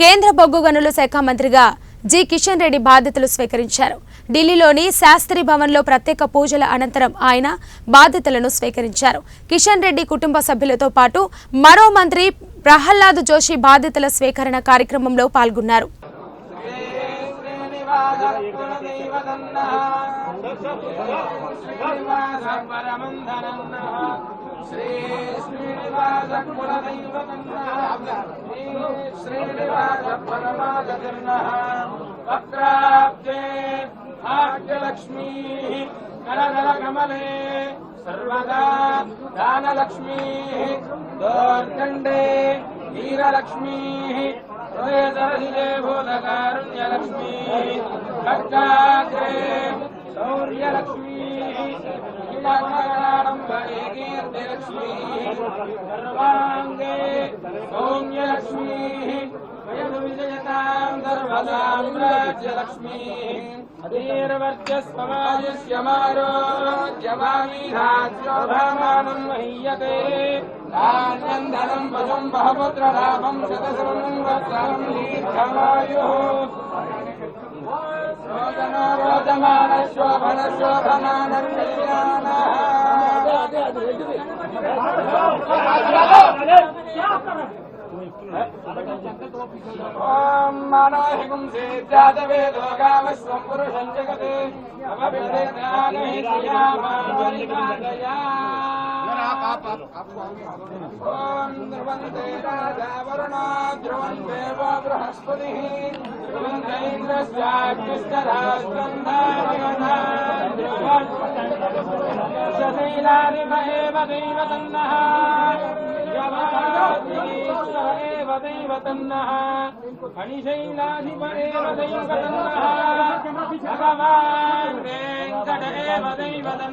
కేంద్ర బొగ్గు గనుల శాఖ మంత్రిగా జి. కిషన్ రెడ్డి బాధ్యతలు స్వీకరించారు. ఢిల్లీలోని శాస్త్రి భవన్లో ప్రత్యేక పూజల అనంతరం ఆయన బాధ్యతలను స్వీకరించారు. కిషన్ రెడ్డి కుటుంబ సభ్యులతో పాటు మరో మంత్రి ప్రహ్లాద్ జోషి బాధ్యతల స్వీకరణ కార్యక్రమంలో పాల్గొన్నారు. శ్రీ శ్రీనివాస శ్రీనివాస श्रीनिवासपरमादतिर्नः वक्त्राब्जे भाग्यलक्ष्मीः करदलकमले सर्वदा दान दानलक्ष्मीः दोर्दण्डे वीरलक्ष्मीः हृदयदरशिले भूतकारुण्यलक्ष्मीः खड्गाग्रे शौर्यलक्ष्मीः सर्वाङ्गे सौम्यलक्ष्मीः वयनुविजयताम् सर्वदाम् राज्यलक्ष्मीः। अधीर्वर्चस्वमायस्य मारोग्यमामीधास्योभामानम् महीयते धान्यम् धनम् మానాహిగుం సేద్యాదవే లోకామస్వం పురుషం జగతే ఓం ధ్రువంతే బృహస్పతి ధ్రువంతైంద్రస్యాగ్నిష్టరాజ్వంధారణ एव दैवतन्नः एव दैवतन्नः फणिशैलाधिप एव दैवतन्नः भगवान् वेङ्कट एव दैवतन्नः